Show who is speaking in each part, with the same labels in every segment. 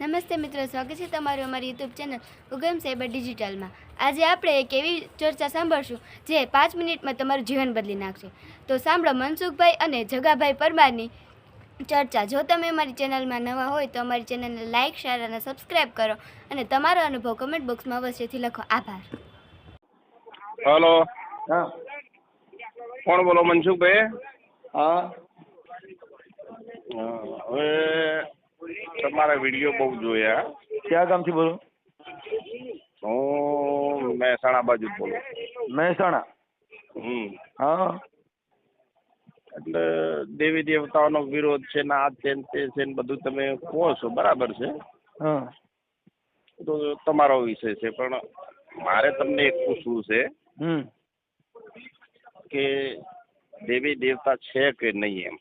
Speaker 1: નમસ્તે મિત્રો સ્વાગત છે તમારું અમારી યુટ્યુબ ચેનલ ઉગમ સાયબર ડિજિટલમાં. આજે આપણે એક એવી ચર્ચા સાંભળશું જે પાંચ મિનિટમાં તમારું જીવન બદલી નાખશે. તો સાંભળો મનસુખભાઈ અને જગાભાઈ પરમારની ચર્ચા. જો તમે અમારી ચેનલમાં નવા હોય તો અમારી ચેનલને લાઇક શેર અને સબસ્ક્રાઇબ કરો અને તમારો અનુભવ કમેન્ટ બોક્સમાં અવશ્યથી લખો. આભાર.
Speaker 2: હલો
Speaker 3: હા.
Speaker 2: કોણ બોલો મનસુખભાઈ?
Speaker 3: હા.
Speaker 2: હા, હવે તમારા વીડિયો બહુ જોયા.
Speaker 3: ક્યાં ગામથી બોલો?
Speaker 2: હું મહેસાણા બાજુ બોલું.
Speaker 3: મહેસાણા?
Speaker 2: હમ.
Speaker 3: હા.
Speaker 2: એટલે દેવી દેવતાઓનો વિરોધ છે ને આ છે ને તે છે ને બધું તમે કહો છો બરાબર છે?
Speaker 3: હા.
Speaker 2: તો તમારો વિષય છે પણ મારે તમને એક પૂછવું છે.
Speaker 3: હમ.
Speaker 2: કે દેવી દેવતા છે કે નહીં એમ?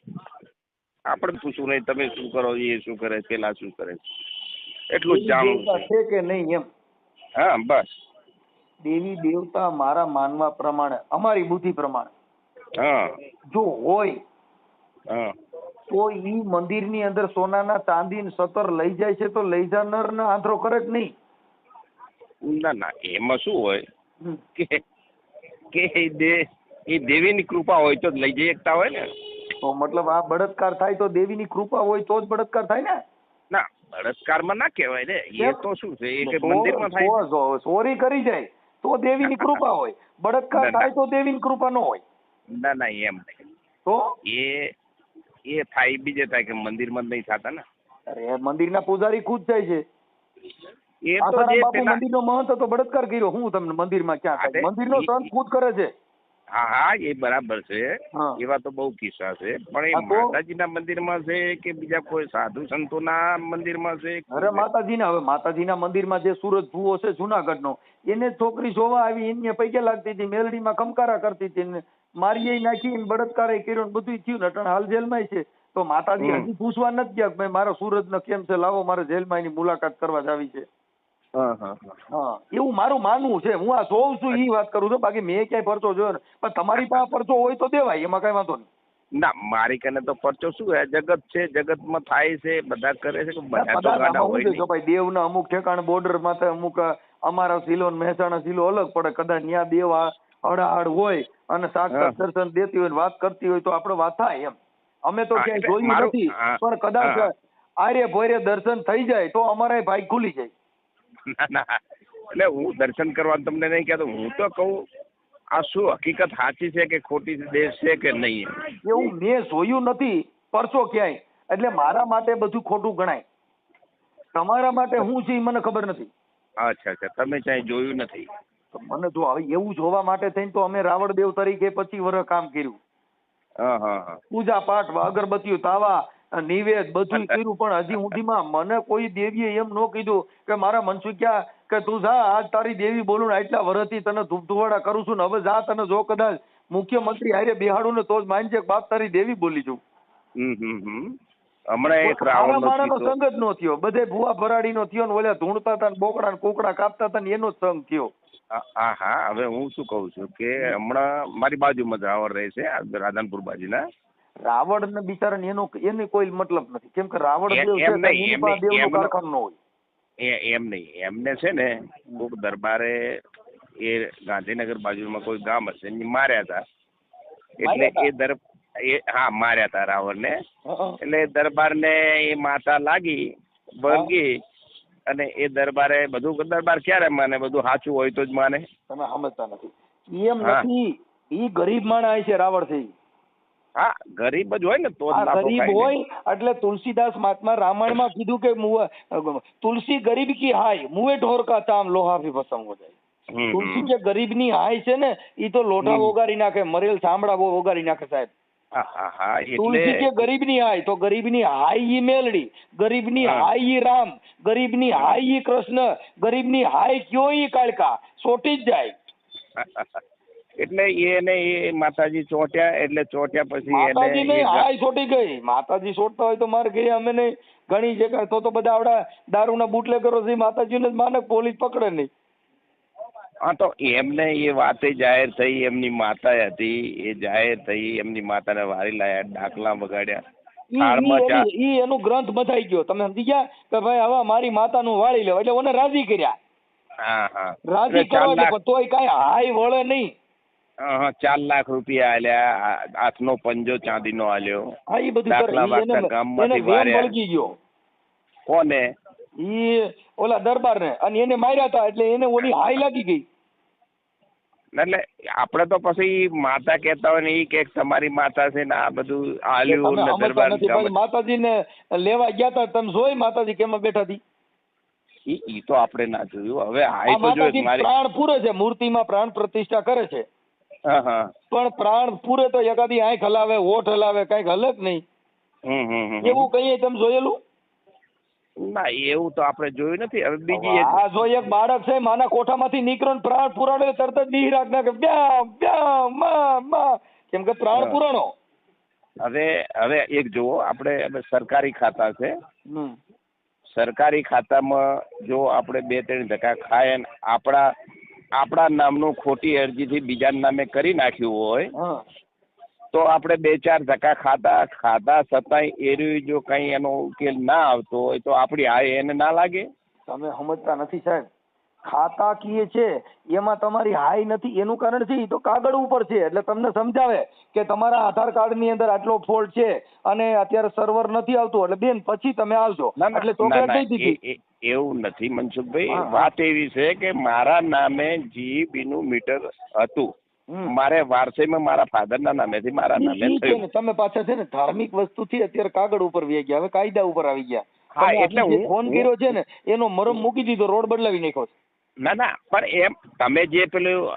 Speaker 2: આપણે પૂછવું નહીં તમે શું કરો એ શું કરે પેલા શું કરે. એટલું જ જાણવું છે.
Speaker 3: કે નહીં એમ?
Speaker 2: હા બસ.
Speaker 3: દેવી દેવતા મારા માનવા પ્રમાણે અમારી બુદ્ધિ પ્રમાણે.
Speaker 2: હા.
Speaker 3: જો હોય
Speaker 2: હા.
Speaker 3: તો ઈ મંદિરની અંદર સોનાના ચાંદી સતર લઈ જાય છે તો લઈ જાનાર ને આંધળો કરે જ નહીં.
Speaker 2: ના ના એમાં શું હોય? કે કે એ દે એ દેવીની કૃપા હોય તો જ લઈ જઈ શકતા હોય ને.
Speaker 3: તો મતલબ આ બળત્કાર થાય તો દેવીની કૃપા હોય તો જ બળત્કાર થાય ને?
Speaker 2: ના બળાત્કારમાં ના કહેવાય ને. એ તો શું છે? એ કે મંદિરમાં થાય.
Speaker 3: ચોરી કરી જાય તો દેવીની કૃપા હોય. બળાત્કાર
Speaker 2: ના, ના.
Speaker 3: થાય તો દેવીની કૃપા ન હોય.
Speaker 2: ના ના એમ નહીં.
Speaker 3: તો?
Speaker 2: એ એ થાય બીજે થાય કે મંદિરમાં માં નહીં થતા ને.
Speaker 3: અરે મંદિરના પૂજારી ખુદ જાય છે.
Speaker 2: એ તો જે
Speaker 3: મંદિરનો મહંત હતો બળત્કાર કર્યો. હું તમને મંદિરમાં ક્યાં
Speaker 2: હા,
Speaker 3: થાય?
Speaker 2: તે-
Speaker 3: મંદિરનો સંત ખુદ કરે છે.
Speaker 2: હા હા એ બરાબર છે. એવા તો બહુ કિસ્સા છે. પણ એ માતાજીના મંદિરમાં છે કે બીજા કોઈ સાધુ સંતોના મંદિરમાં છે?
Speaker 3: અરે માતાજીના હવે માતાજીના મંદિરમાં જે સુરત ભૂવો છે જુનાગઢનો એને છોકરી જોવા આવી એને પૈકે લાગતી હતી મેલડીમાં કમકારા કરતી હતી ને મારીએ નાખી ને એ કર્યો ને બધું થયું ને અટાણે હાલ જેલમાં છે. તો માતાજી. હજી પૂછવા નથી ગયા કે મારા મારો સુરતનો કેમ છે? લાવો મારે જેલમાં એની મુલાકાત કરવા જ આવી છે. એવું મારું માનવું છે. હું આ જોઉં છું એ વાત કરું છું. બાકી મેં ક્યાંય પરચો જોયો પણ તમારી પાસે પરચો હોય તો દેવાય એમાં કઈ વાંધો નહીં.
Speaker 2: ના મારી કને તો પરચો શું હે જગત છે જગતમાં થાય છે બધા કરે છે
Speaker 3: ભાઈ દેવના અમુક ઠેકાણ બોર્ડર માથે અમુક અમારા સિલો ને મહેસાણા સિલો અલગ પડે. કદાચ ન્યા દેવ આ હડાહડ હોય અને. સાક્ષાત દર્શન દેતી હોય વાત કરતી હોય તો આપણે વાત થાય એમ. અમે તો ક્યાંય જોયું નથી પણ કદાચ
Speaker 2: આરે
Speaker 3: આર્ય ભોયરે દર્શન થઈ જાય તો અમારા ભાઈ ખુલી જાય.
Speaker 2: ના ના. એટલે હું દર્શન કરવા તમને નહીં કહેતો હું તો કહું આ શું હકીકત સાચી છે કે ખોટી દેશ છે કે નહીં?
Speaker 3: એવું મેં જોયું નથી પરસો ક્યાંય. એટલે મારા માટે બધું ખોટું ગણાય. તમારા માટે હું છે મને ખબર નથી.
Speaker 2: અચ્છા અચ્છા. તમે ક્યાંય જોયું નથી?
Speaker 3: તો મને જો હવે એવું જોવા માટે થઈને તો અમે રાવણ દેવ તરીકે પચીસ વર્ષ કામ કર્યું.
Speaker 2: હા હા હા.
Speaker 3: પૂજા પાઠ અગરબત્તીઓ તાવા નિવેદ બધું કર્યું પણ હજી સુધીમાં મને કોઈ દેવીએ એમ ન કીધું કે મારા મનસુખ્યા કે તું જા આજ તારી દેવી બોલું ને આટલા વર્ષથી તને ધૂપ ધુવાડા કરું છું ને હવે જા તને જો કદાચ મુખ્યમંત્રી હારે બિહાડું ને તો જ માનજે બાપ તારી દેવી બોલી છું.
Speaker 2: હમ હમ હમ. હમણાં એક રાવણ
Speaker 3: માણસનો સંગ જ નો થયો. બધે ભૂવા ભરાડીનો થયો ને ઓલા ધૂણતા હતા ને બોકડા ને કોકડા કાપતા હતા ને એનો જ સંગ થયો.
Speaker 2: હા હા હવે હું શું કહું છું કે હમણાં મારી બાજુમાં જ રાવણ રહે છે રાધનપુર બાજુના.
Speaker 3: રાવણ ને બિચારા એનો એને કોઈ મતલબ નથી. કેમ કે રાવણ દેવ છે દેવનું કારખાનું ન હોય.
Speaker 2: એ એમ નહીં એમને છે ને કોઈક દરબારે એ ગાંધીનગર બાજુમાં કોઈ ગામ હશે એને માર્યા હતા એટલે એ દર એ હા માર્યા હતા રાવણને. એટલે દરબારને એ માતા લાગી વળગી અને એ દરબારે બધું દરબાર ક્યારે માને? બધું સાચું હોય તો જ માને.
Speaker 3: તમે સમજતા નથી. એમ નથી ઈ ગરીબ માણસ છે રાવણ ઈ.
Speaker 2: હા ગરીબ જ હોય ને તો
Speaker 3: ગરીબ હોય એટલે તુલસીદાસ મહાત્મા રામાયણમાં કીધું કે મુએ- તુલસી ગરીબ કી હાય મુએ ઢોર કા તામ લોહા ભી ભસમ હો જાય. તુલસી જે ગરીબની હાય છે ને ઈ તો
Speaker 2: લોટા
Speaker 3: ઓગારી નાખે મરેલ ચામડા બહુ ઓગારી નાખે સાહેબ. તુલસી કે ગરીબની હાય તો ગરીબની હાય ઈ મેલડી ગરીબની
Speaker 2: ની
Speaker 3: હાય ઈ રામ ગરીબની હાય ઈ કૃષ્ણ ગરીબની હાય કયો ઈ કાળકા સોટી જ જાય.
Speaker 2: એટલે એને એ માતાજી ચોટ્યા એટલે ચોટ્યા પછી
Speaker 3: માતાજી નહીં હાય છોટી ગઈ. માતાજી છોડતા હોય તો મારે ગઈ અમે નહીં. ઘણી જગ્યા તો તો બધા આવડા દારૂના બુટલે કરો છે માતાજીને જ માને પોલીસ પકડે નહીં.
Speaker 2: હા તો એમને એ વાતે જાહેર થઈ એમની માતા હતી એ જાહેર થઈ એમની માતાને વારી લાયા ડાકલા વગાડ્યા
Speaker 3: ઈ- એની- ગ્રંથ બધાઈ ગયો. તમે સમજી ગયા કે ભાઈ હવે મારી માતાનું વાળી લેવા એટલે ઓને રાજી કર્યા. રાજી કરવા તોય કાંઈ હાય વળે નહીં.
Speaker 2: ચાર લાખ રૂપિયા આલ્યા હાથનો પંજો ચાંદીનો આલ્યો.
Speaker 3: હા એ બધું
Speaker 2: દાખલા વાગતા ગામમાંથી વાર્યા. કોને?
Speaker 3: ઈ ઓલા દરબારને. અને એને માર્યા હતા એટલે એને ઓલી હાઈ લાગી ગઈ.
Speaker 2: એટલે આપણે તો પછી માતા કહેતા હોય ને એ કે તમારી માતા છે ને આ બધું આલ્યું ને દરબાર
Speaker 3: ભાઈ માતાજીને લેવા ગયા હતા તમે જોઈ માતાજી કેમ બેઠા હતી?
Speaker 2: ઈ ઈ તો આપણે ના જોયું. હવે હાઈ તો
Speaker 3: માતાજી
Speaker 2: જોયું મારી
Speaker 3: પ્રાણ પૂરે છે મૂર્તિમાં પ્રાણ પ્રતિષ્ઠા કરે છે. પણ પ્રાણ પૂરે તો એકાદી આંખ હલાવે હોઠ હલાવે કંઈક હલે જ નહીં. એવું કહીએ તમે જોયેલું?
Speaker 2: ના એવું તો આપણે જોયું નથી. હવે બીજી
Speaker 3: આ જો એક બાળક છે માના કોઠામાંથી નીકળો ને પ્રાણ પુરાણો તરત જ ડીહ રાખ નાખે. બ્યામ બ્યામ મા મા. કેમ કે પ્રાણ પુરાણો.
Speaker 2: હવે હવે એક જુઓ આપણે સરકારી ખાતા છે. સરકારી ખાતામાં જો આપણે બે ત્રણ ધક્કા ખાય આપણા આપણા નામનું ખોટી અરજીથી બીજાના નામે કરી નાખ્યું હોય તો આપણે બે ચાર ધક્કા ખાતા ખાતા છતાંય એ જો કંઈ એનો ઉકેલ ના આવતો હોય તો આપણી આ એને ના લાગે?
Speaker 3: તમે સમજતા નથી સાહેબ. ખાતાકીય છે એમાં તમારી હાઈ નથી. એનું કારણ છે એ તો કાગળ ઉપર છે. એટલે તમને સમજાવે કે તમારા આધાર કાર્ડની અંદર આટલો ફોલ્ટ છે અને અત્યારે સર્વર નથી આવતું. એટલે બેન પછી તમે આવજો. એટલે ચોકલેટ દઈ દીધી.
Speaker 2: એવું નથી મનસુખભાઈ. વાત એવી છે કે મારા નામે જીબી નું મીટર હતું. મારે વારસાઈમાં મારા ફાધરના નામેથી મારા નામે થયું.
Speaker 3: તમે પાછા છે ને ધાર્મિક વસ્તુથી અત્યારે કાગળ ઉપર વહી ગયા. હવે કાયદા ઉપર આવી ગયા.
Speaker 2: હા, એટલે હું-
Speaker 3: ફોન કર્યો છે ને એનો મરમ મૂકી દીધો રોડ બદલાવી નાખ્યો છે.
Speaker 2: ના ના પણ એમ તમે જે પેલું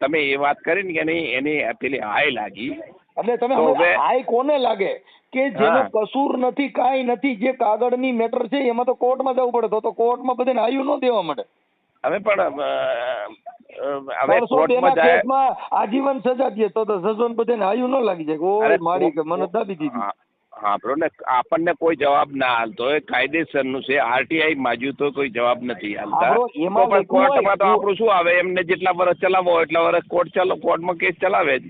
Speaker 2: તમે એ વાત કરી ને કે એની એની પેલી હાય લાગી.
Speaker 3: એટલે તમે હાય કોને લાગે? કે જેનો કસૂર નથી કાંઈ નથી જે કાગળની મેટર છે એમાં તો કોર્ટમાં જવું પડે. તો કોર્ટમાં બધાને હાયું ન દેવા માટે.
Speaker 2: હવે પણ હવે કોર્ટમાં જાય
Speaker 3: આજીવન સજા દે તો તો સજોન બધાને હાયું ન લાગી જાય. કે ઓય મારી કે મને દાબી દીધી.
Speaker 2: હા, હા ને આપણને કોઈ જવાબ ના હાલતો હોય. કાયદેસરનું છે. આરટીઆઈ માજ્યું તો કોઈ જવાબ નથી હાલતા પણ કોર્ટમાં તો આપણું શું આવે? એમને જેટલા વર્ષ ચલાવો હોય એટલા વર્ષ કોર્ટ ચાલો કોર્ટમાં કેસ ચલાવે જ.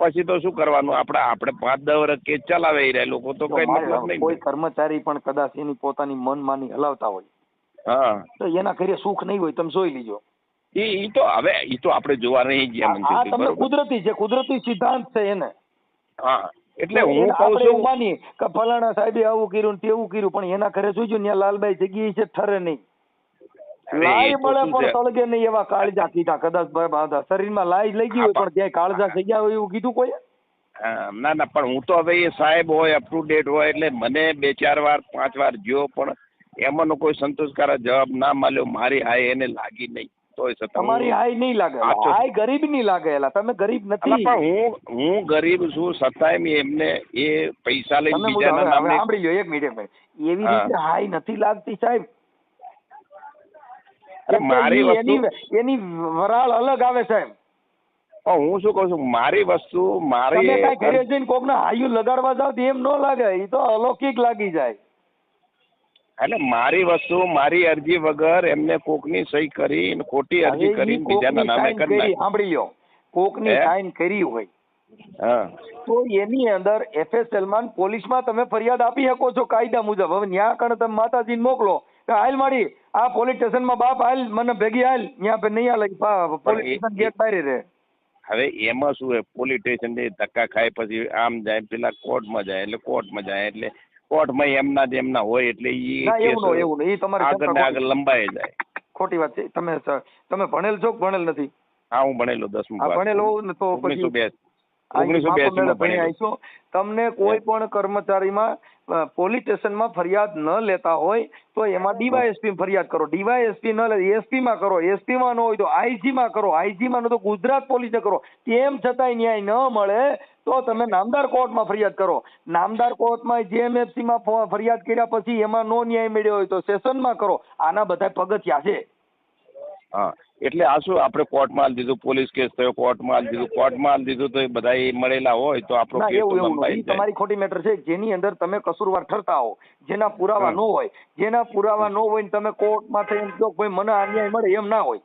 Speaker 2: પછી તો શું કરવાનું? આપણે આપણે પાંચ દસ વર્ષ કેસ ચલાવે એ રહ્યા લોકો. તો કઈ મતલબ નહીં કોઈ
Speaker 3: કર્મચારી પણ કદાચ એની પોતાની મનમાની હલાવતા હોય.
Speaker 2: હા.
Speaker 3: તો એના ઘરે સુખ નહીં હોય. તમે જોઈ લીજો.
Speaker 2: એ ઈ તો હવે ઈ તો આપણે જોવા નહીં ગયા
Speaker 3: તમને કુદરતી છે. કુદરતી સિદ્ધાંત છે એને.
Speaker 2: હા. એટલે હું કહું છું
Speaker 3: માની કે ફલાણા સાહેબે આવું કર્યું તેવું કર્યું પણ એના ઘરે જોઈજો ને લાલબાઈ જગ્યાએ છે ઠરે નહીં.
Speaker 2: તો
Speaker 3: મળે પણ
Speaker 2: છે?
Speaker 3: નહીં એવા કાળજા કીધા કદાચ શરીરમાં લાઈ લઈ ગઈ હોય પણ ક્યાંય કાળજા થઈ ગયા હોય એવું કીધું કોઈ
Speaker 2: હા, ના ના પણ હું તો હવે એ સાહેબ હોય અપ ટુ ડેટ હોય એટલે મને બે ચાર વાર પાંચ વાર જો પણ એમાંનો કોઈ સંતોષકારક જવાબ ના મળ્યો. મારી હાય એને લાગી નહીં. તોય છતાં
Speaker 3: તમારી હાઈ નહીં લાગે. હાઈ ગરીબ નહીં લાગે એલા. તમે ગરીબ નથી.
Speaker 2: હું હું ગરીબ છું છતાંય મેં એમને એ પૈસા
Speaker 3: લઈ
Speaker 2: બીજાના નામે
Speaker 3: સાંભળી લો એક મિનિટ એવી રીતે હાઈ નથી લાગતી સાહેબ.
Speaker 2: અરે મારી વસ્તુ
Speaker 3: એની વરાળ અલગ આવે સાહેબ.
Speaker 2: પણ હું શું કહું છું મારી વસ્તુ મારી
Speaker 3: તમે કાંઈ ઘરે જઈને કોકને હાયું લગાડવા જાવ એમ ન લાગે. એ તો અલૌકિક લાગી જાય.
Speaker 2: એટલે મારી વસ્તુ મારી અરજી વગર એમને કોકની સહી કરી ખોટી અરજી કરી બીજાના નામે કરી
Speaker 3: કરી સાંભળી લો કોકની સાઈન કરી હોય. તો એની અંદર એફએસએલમાં પોલીસમાં તમે ફરિયાદ આપી શકો છો કાયદા મુજબ. હવે ન્યા કણ તમે માતાજી મોકલો કે હાલ મારી આ પોલીસ સ્ટેશનમાં બાપ હાલ મને ભેગી હાલ ન્યા પે નહીં હાલે પોલીસ સ્ટેશન ગેટ બહાર રહે.
Speaker 2: હવે એમાં શું હોય પોલીસ સ્ટેશન ધક્કા ખાય પછી આમ જાય પેલા કોર્ટમાં જાય એટલે કોર્ટમાં જાય એટલે કોર્ટમાં એમના જ એમના હોય એટલે ઈ
Speaker 3: એવું એવું નો તમારે
Speaker 2: આગળ આગળ લંબાઈ જાય.
Speaker 3: ખોટી- વાત છે. તમે તમે ભણેલ છો ભણેલ નથી?
Speaker 2: હા હું ભણેલો દસમું
Speaker 3: ભણેલો તો પછી તમને કોઈ પણ કર્મચારીમાં પોલીસ સ્ટેશનમાં ફરિયાદ ન લેતા હોય તો એમાં ડીવાયએસપી ફરિયાદ કરો. ડીવાયએસપી ન લે એસપી માં કરો એસપી માં ન હોય તો આઈજી માં કરો આઈજી માં ન તો ગુજરાત પોલીસે કરો. તેમ છતાંય ન્યાય ન મળે તો તમે નામદાર કોર્ટમાં ફરિયાદ કરો. નામદાર કોર્ટમાં જેએમએફસી માં ફરિયાદ કર્યા પછી એમાં નો ન્યાય મળ્યો હોય તો સેશનમાં કરો. આના બધા પગથિયા છે.
Speaker 2: હા. એટલે આ શું આપણે કોર્ટમાં હાલ દીધું? પોલીસ કેસ થયો કોર્ટમાં હાલ દીધું? કોર્ટમાં દીધું તો એ બધા મળેલા હોય તો આપણો
Speaker 3: ના
Speaker 2: કેસ
Speaker 3: એવું એવું નહીં. ઈ તમારી ખોટી મેટર છે. જેની અંદર તમે કસૂરવાર ઠરતા હો જેના પુરાવા
Speaker 2: હા.
Speaker 3: ન હોય જેના પુરાવા ન હોય ને તમે કોર્ટમાં થઈને કહો કે ભાઈ મને અન્યાય મળે એમ ના હોય.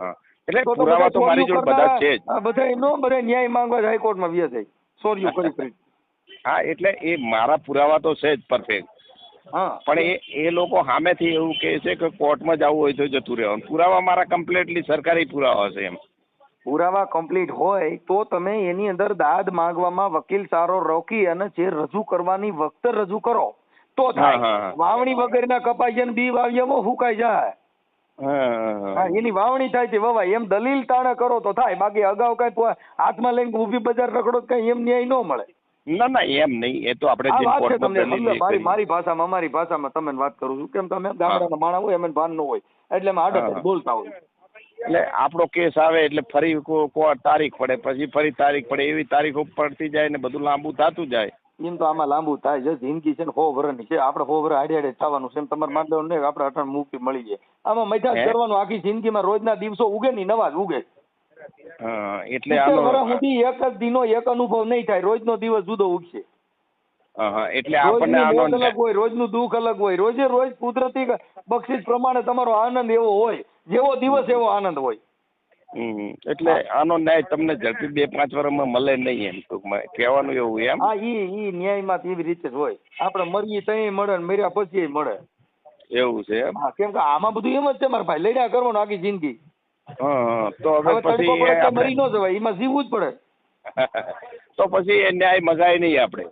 Speaker 2: હા. એટલે
Speaker 3: તો તો
Speaker 2: પુરાવા
Speaker 3: બધા
Speaker 2: તો મારી જોડે બધા છે જ.
Speaker 3: આ બધા નો બધા ન્યાય માંગવા જ હાઈકોર્ટમાં વ્યા જાય. ચોરીઓ કરી કરી
Speaker 2: હા એટલે એ મારા પુરાવા તો છે જ પરફેક્ટ
Speaker 3: હા
Speaker 2: પણ એ એ લોકો સામેથી એવું કહે છે કે કોર્ટમાં જવું હોય તો જતું રહેવાનું. પુરાવા મારા કમ્પ્લીટલી સરકારી પુરાવા છે એમ.
Speaker 3: પુરાવા કમ્પ્લીટ હોય તો તમે એની અંદર દાદ માંગવામાં વકીલ સારો રોકી અને જે રજૂ કરવાની વખતે રજૂ કરો. તો થાય. વાવણી વગરના કપાઈ જાય ને બી વાવ્યામાં હુકાઈ જાય. એની વાવણી થાય છે. વવાય એમ દલીલ તાણે કરો તો થાય. બાકી અગાઉ કઈ હાથમાં લઈને ઊભી બજાર રખડો કઈ એમ ન્યાય ન મળે.
Speaker 2: ના ના એમ નહીં. એ તો આપણે જે
Speaker 3: વાત છે તમને મારી મારી ભાષામાં અમારી ભાષામાં તમને વાત કરું છું. કેમ તમે ગામડાના માણા હોય એમને ભાન ન હોય. એટલે અમે આડે બોલતા હોય
Speaker 2: એટલે આપણો કેસ આવે એટલે ફરી તારીખ પડે. પછી ફરી તારીખ પડે. એવી તારીખ પડતી જાય ને બધું લાંબુ થતું જાય.
Speaker 3: એમ તો આમાં લાંબુ થાય છે. જિંદગી છે ને સો વર્ષની છે. આપણે સો વર્ષ આડે હાડે થવાનું છે. એમ તમારે માન નહીં આપણે અટાણ મુક્તિ મળી જાય. આમાં મજા કરવાનું આખી જિંદગીમાં રોજના દિવસો ઉગે નહીં નવા જ ઉગે.
Speaker 2: એટલે આનો
Speaker 3: સુધી એક જ દિનો એક અનુભવ નહીં થાય. રોજનો દિવસ જુદો ઉગશે.
Speaker 2: એટલે આપણને
Speaker 3: રોજની
Speaker 2: આનો
Speaker 3: અલગ હોય રોજનું દુઃખ અલગ હોય. રોજે રોજ કુદરતી બક્ષિસ પ્રમાણે તમારો આનંદ એવો હોય જેવો દિવસ એવો આનંદ હોય.
Speaker 2: એટલે આનો ન્યાય તમને ઝડપી બે પાંચ વર્ષમાં મળે નહીં એમ ટૂંકમાં. કહેવાનું એવું એમ?
Speaker 3: હા ઈ ઈ ન્યાયમાં એવી રીતે જ હોય. આપણે મરીએ તઈ મળે ને મર્યા પછી મળે.
Speaker 2: એવું છે
Speaker 3: કેમ કે આમાં બધું એમ જ છે મારા ભાઈ. લડ્યા કરવાનું આખી જિંદગી.
Speaker 2: તો હવે પછી
Speaker 3: તો મરી ન જવાય એમાં જીવવું જ પડે.
Speaker 2: તો પછી એ ન્યાય મગાય નહીં આપણે.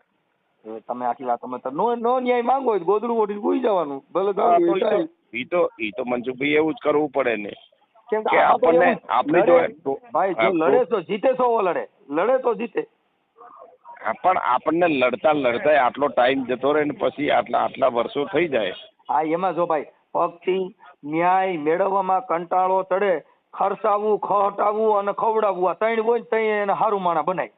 Speaker 3: તમે આટલી વાત તમે નો નો ન્યાય માંગો તો ગોદડું ઓઢીને સૂઈ જવાનું ભલે
Speaker 2: તો. ઈ તો ઈ તો મનસુખભાઈ એવું જ કરવું પડે ને.
Speaker 3: કેમ
Speaker 2: કે આપણને આપણે જો તો-
Speaker 3: ભાઈ જો લડે તો જીતે સો લડે. લડે તો જીતે.
Speaker 2: પણ આપણને લડતા લડતા આટલો ટાઈમ જતો રહે ને પછી આટલા આટલા વર્ષો થઈ જાય.
Speaker 3: હા એમાં જો ભાઈ ભક્તિ ન્યાય મેળવવામાં કંટાળો ચડે. ખર્ચાવવું ખટાવવું અને ખવડાવવું આ ત્રણ હોય ને એને હારું માણા બનાય.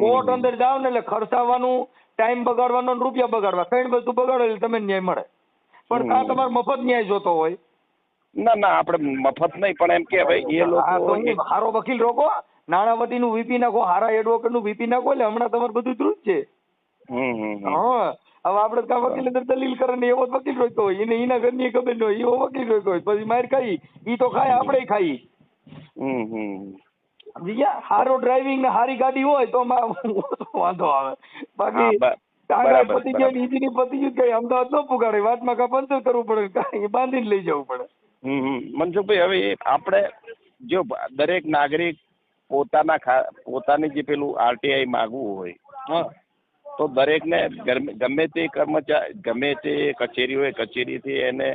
Speaker 3: કોર્ટ અંદર જાવ ને એટલે ખર્ચાવવાનું ટાઈમ બગાડવાનો ને રૂપિયા બગાડવા. ત્રણ બધું બગાડો એટલે તમને ન્યાય મળે. પણ કાં તમારે મફત ન્યાય જોતો હોય.
Speaker 2: ના ના આપણે મફત નહીં પણ એમ કે ભાઈ એ લોકો
Speaker 3: હારો વકીલ રોકો. નાણાવટીનું વીપી નાખો હારા એડવોકેટનું વીપી નાખો એટલે હમણાં તમારે બધું ધ્રુજ છે. હા. હવે આપણે કા વકીલ અંદર દલીલ કરે ને એવો વકીલ રોકતો હોય. એને એના ઘરની ખબર ન હોય એવો વકીલ રોક્યો હોય. પછી માર ખાઈ. ઈ તો ખાય આપણે ખાઈ.
Speaker 2: હમ, હમ.
Speaker 3: સમજી ગયા? હારો ડ્રાઇવિંગ ને હારી ગાડી હોય તો માં વાંધો આવે. બાકી
Speaker 2: ટાંગા
Speaker 3: પતી ગયો
Speaker 2: બરાબર.
Speaker 3: ઇન્જિન પતી ગયું કઈ અમદાવાદ ન પુગાડે. વાતમાં કા પંચર કરવું પડે કાંઈ? બાંધીને લઈ જવું પડે.
Speaker 2: હમ, હમ. મનસુખભાઈ હવે આપણે જો દરેક નાગરિક પોતાના પોતાની જે પેલું આરટીઆઈ માગવું હોય
Speaker 3: હા.
Speaker 2: તો દરેકને ગમે તે કર્મચારી ગમે તે કચેરી હોય કચેરીથી એને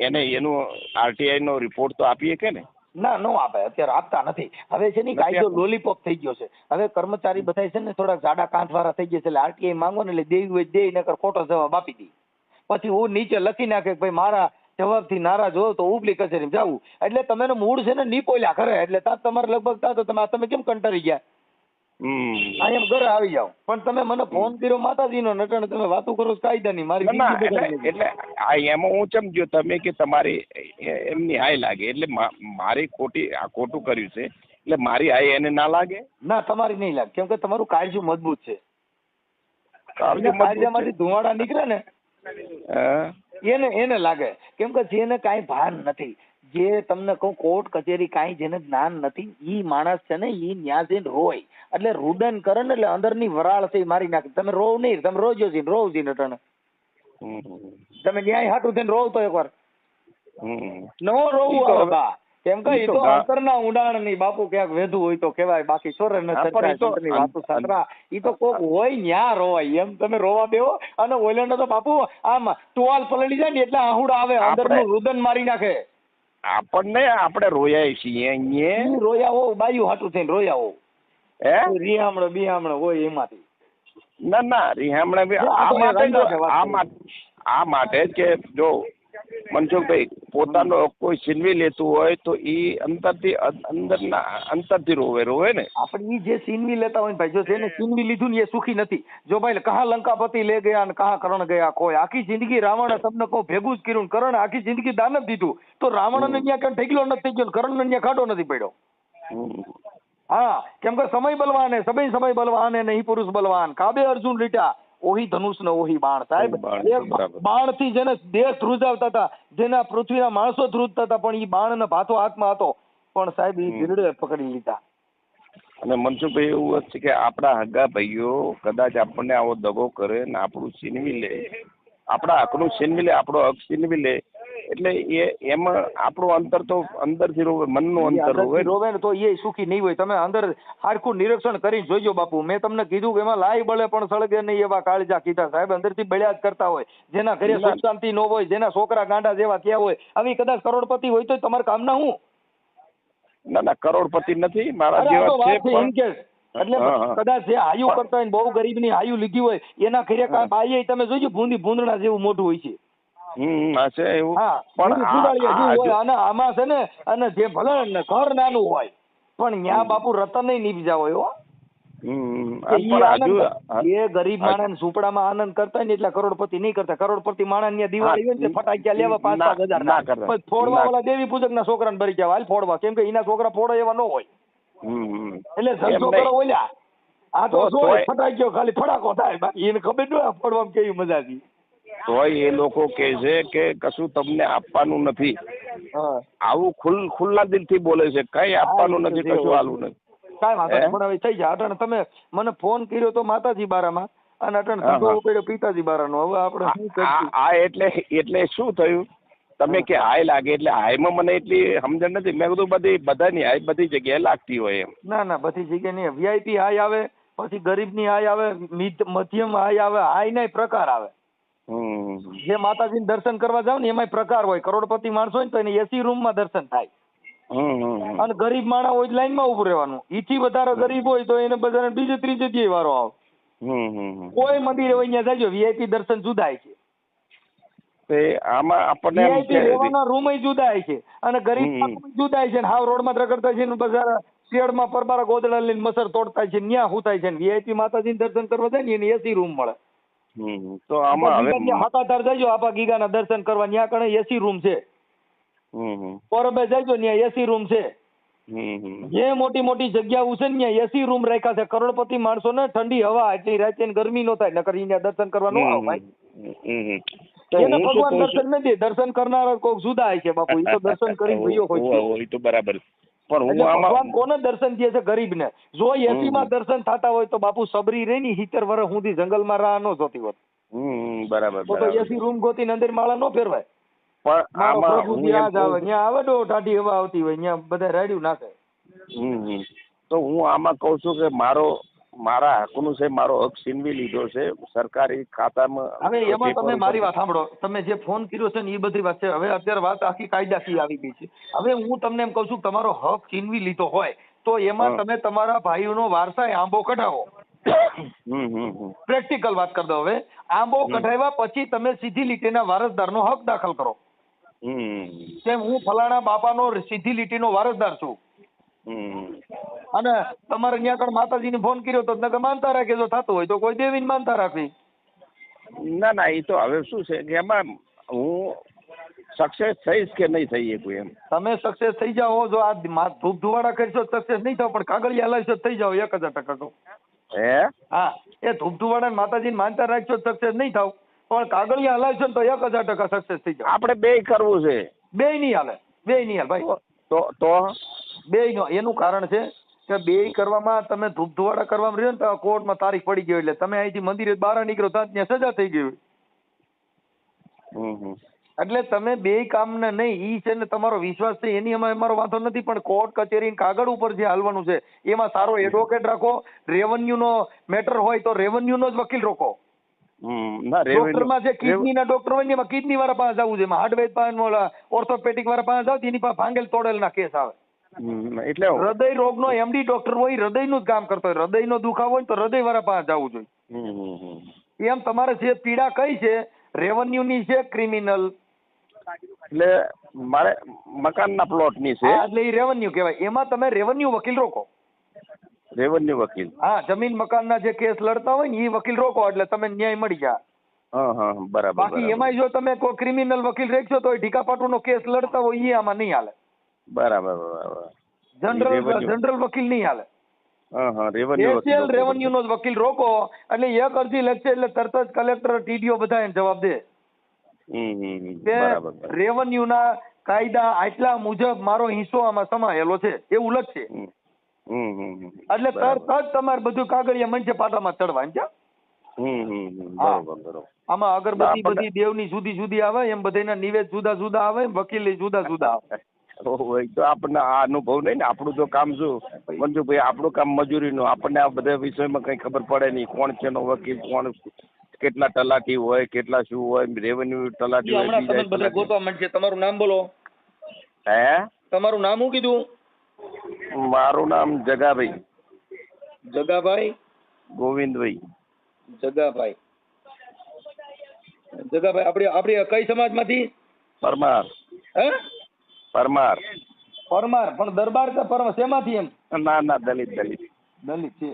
Speaker 2: એને એનું આરટીઆઈ નો રિપોર્ટ તો આપીએ કે ને
Speaker 3: ના નો આપે અત્યારે આપતા નથી. હવે છે ને કાયદો લોલીપોપ થઈ ગયો છે. હવે કર્મચારી બધા છે ને થોડા જાડા કાંઠ વાળા થઈ ગયા છે એટલે આરટીઆઈ માંગો ને એટલે દેવી હોય દે નકર ખોટો જવાબ આપી દી. પછી હું નીચે લખી નાખે કે ભાઈ મારા જવાબથી નારાજ હો તો ઉપલી કચેરીમાં જવું એટલે તમે મૂળ છે ને નીપોલ્યા કરે એટલે ત્યાં તમારે લગભગ ત્યાં તો તમે આ તમે કેમ કંટાળી ગયા? એમ ઘરે આવી જાવ પણ તમે મને ફોન કર્યો માતાજીનો નટણ તમે વાતો કરો કાયદાની મારી
Speaker 2: એટલે આ એમાં હું સમજ્યો તમે કે તમારી એમની હાય લાગે એટલે મારી ખોટી આ ખોટું કર્યું છે એટલે મારી હાય એને ના લાગે?
Speaker 3: ના તમારી નહીં લાગે કેમ કે તમારું કાળજું મજબૂત છે.
Speaker 2: કાળજી
Speaker 3: ધુમાડા નીકળે ને. એને એને લાગે. કેમ કે જેને કાંઈ ભાન નથી જે તમને કહું કોર્ટ કચેરી કાંઈ જેને જ્ઞાન નથી ઈ માણસ છે ને એ ન્યા જઈને રોય એટલે રુદન કરે ને એટલે અંદરની વરાળ છે મારી નાખે. તમે રોવ નહીં તમે રોજો છે રોવ છે નટણ તમે ન્યાય હાટું થઈને રોવ તો એકવાર. નો રોવું બા. કેમ કે
Speaker 2: ઈ તો
Speaker 3: અંતરના ઊંડાણની બાપુ ક્યાંક વેધું હોય તો કહેવાય બાકી સોરે ન વાતો સાતરા ઈ તો કોક હોય ન્યા રોવાય. એમ તમે રોવા બેહો અને ઓલેનો તો બાપુ આમ ટુવાલ પલળી જાય ને એટલે આહુડા આવે
Speaker 2: અંદર
Speaker 3: અંદરનું રુદન મારી નાખે.
Speaker 2: આપણને આપણે રોયા છીએ અહીંયા.
Speaker 3: રોયા હો બાયું હાટું થઈને રોયા હો.
Speaker 2: હે?
Speaker 3: રિહામણો બિયામણો હોય એમાંથી.
Speaker 2: ના ના રિહામણે બી માટે આ માટે આ માટે જ કે જો મનસુખભાઈ પોતાનો કોઈ છીનવી લેતું હોય તો એ અંતરથી અંદરના અંતરથી રોવે રોવે ને?
Speaker 3: આપણે એ જે છીનવી લેતા હોય ભાઈ જો જેને છીનવી લીધું ને એ સુખી નથી. જો ભાઈ કહા લંકાપતિ લે ગયા ને કહા કરણ ગયા કોઈ આખી જિંદગી રાવણ તમને કહું ભેગું જ કર્યું કરણ આખી જિંદગી દાન જ દીધું. તો રાવણને ત્યાં કઈ ઢેકલો નથી થઈ ગયો ને કરણને ત્યાં ખાડો નથી પડ્યો. હા કેમ કે સમય બલવાન હે સમય સમય બલવાન હે નહીં પુરુષ બલવાન. કાબે અર્જુન રીટા ઓહી ધનુષ ને ઓહી બાણ સાહેબ
Speaker 2: બાણ,
Speaker 3: એ થી જેને દેહ ધ્રુજાવતા હતા જેના પૃથ્વીના માણસો ધ્રુજતા હતા પણ ઈ બાણ ને ભાથો હાથમાં હતો. પણ સાહેબ
Speaker 2: એ
Speaker 3: ગીરડે પકડી લીધા.
Speaker 2: અને મનસુખભાઈ એવું છે કે આપણા હગા ભાઈઓ કદાચ આપણને આવો દગો કરે ને આપણું છીનવી લે. આપણા હકનું છીનવી લે આપણો હક છીનવી લે. એટલે એ એમાં આપણું અંતર તો અંદરથી રોવે મનનું અંતર રોવે
Speaker 3: રોવે ને તો એ સુખી નહીં હોય. તમે અંદર હારખું નિરીક્ષણ કરીને જોઈજો બાપુ. મેં તમને કીધું કે એમાં લાઈ બળે પણ સળગે નહીં એવા કાળજા કીધા. સાહેબ અંદરથી બળ્યા જ કરતા હોય. જેના ઘરે સુખ શાંતિ ન હોય જેના છોકરા ગાંડા જેવા થયા હોય આવી કદાચ કરોડપતિ હોય તો તમારા કામના હું
Speaker 2: ના ના કરોડપતિ નથી. મારા જેવા છે પણ
Speaker 3: એટલે. કદાચ જે આયુ કરતા હોય બહુ ગરીબની આયુ લીધી હોય એના ઘરે બાઈએ તમે જોજો ભૂંદી ભૂંદડા જેવું મોઢું હોય છે.
Speaker 2: હમ આ છે એવું? પણ
Speaker 3: જેવું અને આમાં છે ને અને જે ભલે ને ઘર નાનું હોય પણ ન્યા બાપુ રતન નીપજા હોય હો. એ ગરીબ માણસ સુપડામાં આનંદ કરતા ને એટલે કરોડપતિ નહીં કરતા. કરોડપતિ માણસ ને દિવાળી હોય ને ફટાકિયા લેવા પાંચ પાંચ હજાર
Speaker 2: ના કરતા.
Speaker 3: ફોડવા
Speaker 2: ના.
Speaker 3: વાળા દેવી પૂજક ના છોકરાને ભરી ગયા. હાલ ફોડવા. કેમ કે એના છોકરા ફોડો એવા ન હોય. એટલે
Speaker 2: ધંધો.
Speaker 3: કરો ઓલ્યા. આ તો
Speaker 2: ફટાક્યો
Speaker 3: શું ખાલી ફટાકો થાય. બાકી એને ખબર ન ફોડવા કેવી મજા હતી.
Speaker 2: તોય એ લોકો કે છે કે કશું તમને આપવાનું નથી. આવું ખુલ્લ ખુલ્લા દિલથી બોલે છે. કઈ આપવાનું નથી કશું
Speaker 3: એવું.
Speaker 2: આલું નથી.
Speaker 3: કાંઈ વાંધો નહીં પણ હવે થઈ જાય. અટણ તમે મને ફોન કર્યો તો માતાજી બારામાં. અને અટણ ધંધો
Speaker 2: હા.
Speaker 3: પિતાજી બારાનો. હવે આપણે શું
Speaker 2: આ આ એટલે એટલે શું થયું? તમે કે હાય લાગે એટલે હાયમાં મને એટલી સમજણ નથી. મેં કીધું બધી બધાની હાય બધી જગ્યાએ લાગતી હોય એમ.
Speaker 3: ના ના બધી જગ્યાએ નહીં. વીઆઈપી હાય આવે પછી ગરીબની હાય આવે મધ્યમ હાય આવે હાય ના પ્રકાર આવે. જે માતાજીને દર્શન કરવા જાવ ને એમાંય પ્રકાર હોય. કરોડપતિ માણસ હોય ને તો એને એસી રૂમમાં દર્શન થાય. અને ગરીબ માણસ હોય લાઈનમાં ઉભું રહેવાનું. ઈથી વધારે ગરીબ હોય તો એને બધાને બીજે ત્રીજે દી વારો આવે. કોઈ મંદિરે હોય ત્યાં જાજો વીઆઈપી દર્શન જુદાય છે.
Speaker 2: તે આમાં આપણને
Speaker 3: રૂમ જુદાય છે. અને ગરીબ જુદાય છે હાવ રોડમાં રગડતા છે ને બજાર શેડમાં પરબારા ગોદડા લઈને મસર તોડતા છે ન્યા હુતાય છે વીઆઈપી માતાજીને દર્શન કરવા જાય ને એને એસી રૂમ મળે.
Speaker 2: તો આમાં હવે
Speaker 3: હકાતાર જજો આપા ગીગાના દર્શન કરવા. ન્યા કણે એસી રૂમ છે.
Speaker 2: હમ
Speaker 3: જજો ન્યા એસી રૂમ છે. જે મોટી મોટી જગ્યાઓ છે ને ત્યાં એસી રૂમ રાખ્યા છે. કરોડપતિ માણસો ને ઠંડી હવા એટલી રાતે ને ગરમી નો થાય નકર અહીંયા દર્શન કરવા નો આવે ભાઈ. એને ભગવાન દર્શન નથી દર્શન કરનાર કોઈક જુદા હોય છે બાપુ. એ તો દર્શન કરી ગયો હોય
Speaker 2: તો બરાબર. પણ હું
Speaker 3: ભગવાન કોને દર્શન દે છે? ગરીબ ને જો એસી માં દર્શન થતા હોય તો બાપુ સબરી રે ની સિત્તેર વર્ષ સુધી જંગલમાં રાહ ન જોતી હોત.
Speaker 2: બરાબર
Speaker 3: તો એસી રૂમ ગોતીને અંદર માળા નો ફેરવાય.
Speaker 2: પણ આમાં
Speaker 3: ત્યાં આવે ત્યાં આવે તો ટાઢી હવા આવતી હોય ત્યાં બધા રાડ્યું નાખે.
Speaker 2: તો હું આમાં કહું છું કે મારો મારા હકનું છે મારો હક છીનવી લીધો છે સરકારી ખાતામાં
Speaker 3: હવે એમાં તમે મારી વાત સાંભળો. તમે જે ફોન કર્યો છે ને એ બધી વાત છે. હવે અત્યારે વાત આખી કાયદાકીય આવી ગઈ છે. હવે હું તમને એમ કહું છું તમારો હક છીનવી લીધો હોય તો એમાં તમે તમારા ભાઈઓનો વારસાઈ આંબો કઢાવો. પ્રેક્ટિકલ વાત કરી દો હવે. આંબો કઢાવ્યા પછી તમે સીધી લીટીના વારસદારનો હક દાખલ કરો. કેમ હું ફલાણા બાપાનો સીધી લીટીનો વારસદાર છું. અને તમારે ત્યાં આગળ માતાજીને ફોન કર્યો તો માનતા રાખે જો થતું હોય તો કોઈ દેવીને માનતા રાખવી
Speaker 2: ના ના એ તો હવે શું છે કે એમાં હું સક્સેસ થઈશ કે નહીં થઈ શકું એમ.
Speaker 3: તમે સક્સેસ થઈ જાઓ જો આ ધૂપ ધુવાડા કરશો સક્સેસ નહીં થાવ પણ કાગળિયા લાવશો થઈ જાઓ એક હજાર ટકા કહું.
Speaker 2: હે?
Speaker 3: હા એ ધૂપ ધુવાડા માતાજીને માનતા રાખશો સક્સેસ નહીં થાવ પણ કાગળિયા હલાવશો ને તો એક હજાર ટકા સક્સેસ થઈ જાવ
Speaker 2: આપણે બે કરવું છે.
Speaker 3: બે નહીં હાલે બે નહીં હાલે ભાઈ.
Speaker 2: તો તો
Speaker 3: બે નો એનું કારણ છે કે બે કરવામાં તમે ધૂપ ધુવાડા કરવામાં રહ્યો ને તો કોર્ટમાં તારીખ પડી ગયો એટલે તમે અહીંથી મંદિરે બહાર નીકળો તો ત્યાં સજા થઈ ગઈ
Speaker 2: હમ
Speaker 3: એટલે તમે બે કામને નહીં ઈ છે ને તમારો વિશ્વાસ છે એની અમારે અમારો વાંધો નથી પણ કોર્ટ કચેરી ને કાગળ ઉપર જે હાલવાનું છે એમાં સારો એડવોકેટ રાખો રેવન્યુ નો મેટર હોય તો રેવન્યુ નો જ વકીલ રોકો. ડોક્ટરમાં જે
Speaker 2: રેવન્યુ
Speaker 3: કિડની ના ડોક્ટર હોય ને એમાં કિડની વાળા પાસે જવું છે એમાં પાસે ઓર્થોપેડિક વાળા પાસે જાવ એની પાસે ભાંગેલ તોડેલ ના કેસ આવે.
Speaker 2: એટલે
Speaker 3: હૃદય રોગ નો એમડી ડોક્ટર હોય હૃદયનું જ કામ કરતો હોય. હૃદય નો દુખાવો હોય તો હૃદય વાળા પાસે જવું જોઈએ. એમ તમારે જે પીડા કઈ છે રેવન્યુ ની છે ક્રિમિનલ
Speaker 2: એટલે મારે મકાનના પ્લોટની છે.
Speaker 3: એટલે એ રેવન્યુ કહેવાય. એમાં તમે રેવન્યુ વકીલ રોકો.
Speaker 2: રેવન્યુ વકીલ.
Speaker 3: હા જમીન મકાનના જે કેસ લડતા હોય ને એ વકીલ રોકો એટલે તમે ન્યાય મળી જાય.
Speaker 2: બરાબર
Speaker 3: બાકી એમાં જો તમે કોઈ ક્રિમિનલ વકીલ રાખશો તો ઢીકાપાટુનો કેસ લડતા હોય એ આમાં નહીં હાલે.
Speaker 2: બરાબર બરાબર
Speaker 3: જનરલ જનરલ વકીલ નહીં હાલે.
Speaker 2: હા રેવન્યુ
Speaker 3: નો વકીલ રોકો એટલે એક અરજી લખશે એટલે તરત જ કલેક્ટર ટીડીઓ બધા એને જવાબ દે. રેવન્યુ ના કાયદા આટલા મુજબ મારો હિસ્સો આમાં સમાયેલો છે એવું લખશે. એટલે તરત જ તમારે બધું કાગળિયા મંચે પાટામાં છે. હા.
Speaker 2: બરોબર બરોબર.
Speaker 3: આમાં અગરબત્તી બધી દેવની જુદી જુદી આવે એમ બધાના નિવેદ જુદા જુદા આવે વકીલ જુદા જુદા આવે.
Speaker 2: તો આપણને આ અનુભવ નહીં ને આપણું તો કામ શું? મંજુભાઈ આપણું કામ મજૂરીનું. આપણને આ બધા વિષયમાં કઈ ખબર પડે નહીં. કોણ છે વકીલ કોણ કેટલા તલાટી હોય કેટલા શું હોય રેવન્યુ તલાટી હોય બીજા
Speaker 3: બધા ગોતવા માંડશે. તમારું નામ બોલો.
Speaker 2: હે?
Speaker 3: તમારું નામ શું કીધું?
Speaker 2: મારું નામ જગાભાઈ.
Speaker 3: જગાભાઈ?
Speaker 2: ગોવિંદભાઈ.
Speaker 3: જગાભાઈ. જગાભાઈ આપણી આપણી કઈ સમાજમાંથી?
Speaker 2: પરમાર.
Speaker 3: હે?
Speaker 2: પરમાર.
Speaker 3: પરમાર પણ દરબાર કે પરમાર શેમાંથી એમ?
Speaker 2: ના ના દલિત દલિત.
Speaker 3: દલિત છે.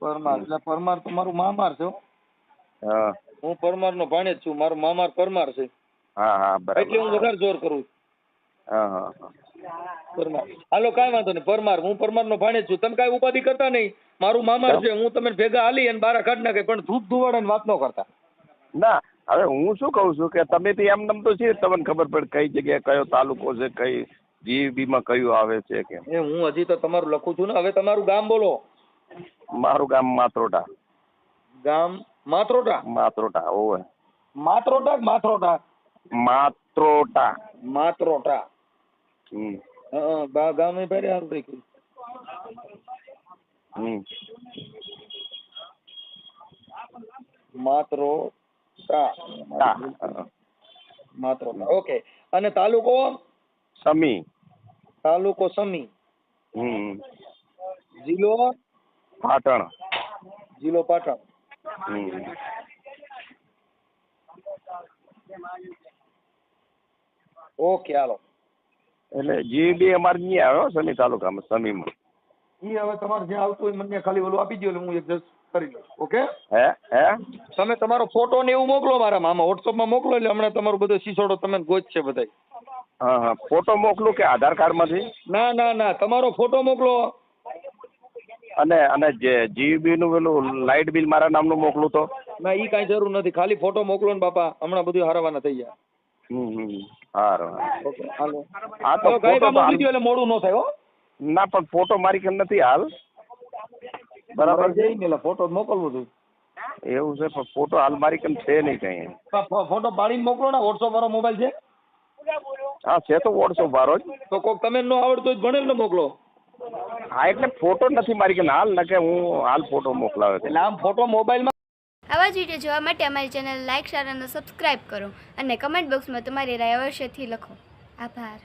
Speaker 3: પરમાર એટલે પરમાર તો મારું મામાર છે હા.
Speaker 2: હું.
Speaker 3: પરમાર નો ભાણેજ છું મારું મામાર પરમાર છે.
Speaker 2: હા હા
Speaker 3: એટલે હું વધારે જોર કરું
Speaker 2: હા હા.
Speaker 3: પરમાર. હાલો કાંઈ વાંધો નહીં. પરમાર હું પરમાર નો ભાણે છું. તમે કાંઈ ઉપાધિ કરતા નહીં. મારું મામાર છે હું તમે ભેગા હાલી અને બારા કાઢ નાખે પણ ધૂપ ધુવાડા વાત ન કરતા.
Speaker 2: ના હવે હું શું કહું છું કે તમે તો એમ નમ તો છે તમને ખબર પડે કઈ જગ્યાએ કયો તાલુકો છે કઈ જીબી માં કયું આવે છે કે
Speaker 3: એ હું હજી તો તમારું લખું છું ને હવે તમારું ગામ બોલો.
Speaker 2: મારું ગામ માત્રોટા.
Speaker 3: ગામ માત્રોટા?
Speaker 2: માત્રોટા ઓવે
Speaker 3: માત્રોટા માથરોટા?
Speaker 2: માત્રોટા.
Speaker 3: માત્રોટા.
Speaker 2: હમ.
Speaker 3: હા ગામ એ ભાઈ સારું રાખ્યું
Speaker 2: હમ.
Speaker 3: માત્રોટા
Speaker 2: ટા.
Speaker 3: ઓકે. અને તાલુકો?
Speaker 2: સમી.
Speaker 3: તાલુકો સમી.
Speaker 2: હમ.
Speaker 3: જિલ્લો?
Speaker 2: પાટણ.
Speaker 3: જિલ્લો પાટણ.
Speaker 2: હમ.
Speaker 3: ઓકે હાલો.
Speaker 2: એટલે જીબી અમારે નહીં આવે હો, સમી તાલુકામાં સમીમાં.
Speaker 3: ઈ હવે તમારે જે આવતું હોય મને ખાલી ઓલું આપી દો એટલે હું એડજસ્ટ કરી લઉં ઓકે
Speaker 2: હે? હે?
Speaker 3: તમે તમારો ફોટો ને એવું મોકલો મારા આમાં વોટ્સઅપમાં મોકલો એટલે હમણાં તમારું બધું સીસોડો તમે છે બધાય.
Speaker 2: હા હા. ફોટો મોકલું કે આધાર કાર્ડમાંથી
Speaker 3: ના ના ના. તમારો ફોટો મોકલો.
Speaker 2: અને અને જે જીબી નું પેલું લાઇટ બિલ મારા નામનું મોકલું તો?
Speaker 3: ના ઈ કાંઈ જરૂર નથી. ખાલી ફોટો મોકલો ને બાપા. હમણાં બધું હારવાના થઈ જાય
Speaker 2: હમ હમ. હારું
Speaker 3: ઓકે હાલો.
Speaker 2: હા તો ફોટો
Speaker 3: મોકલી દો એટલે મોડું ન થાય હો.
Speaker 2: ના પણ ફોટો મારી કન નથી હાલ? બરાબર છે?
Speaker 3: ને એટલે ફોટો મોકલવું હતું
Speaker 2: એવું છે પણ ફોટો હાલ મારી છે નહીં કઈ
Speaker 3: ફોટો પાડીને મોકલો ને વોટ્સઅપ વાળો મોબાઈલ છે?
Speaker 2: હા છે તો વોટ્સઅપ વાળો જ.
Speaker 3: તો કોક તમે ન આવડતો હોય ભણેલ ને મોકલો.
Speaker 2: હા એટલે ફોટો નથી મારી કે હાલ ન કે હું હાલ ફોટો મોકલાવે છે.
Speaker 3: એટલે આમ ફોટો મોબાઈલમાં
Speaker 1: આવા જ વીડિયો જોવા માટે અમારી ચેનલ લાઇક શેર અને સબસ્ક્રાઇબ કરો. અને કમેન્ટ બોક્સમાં તમારી રાય અવશ્યથી લખો. આભાર.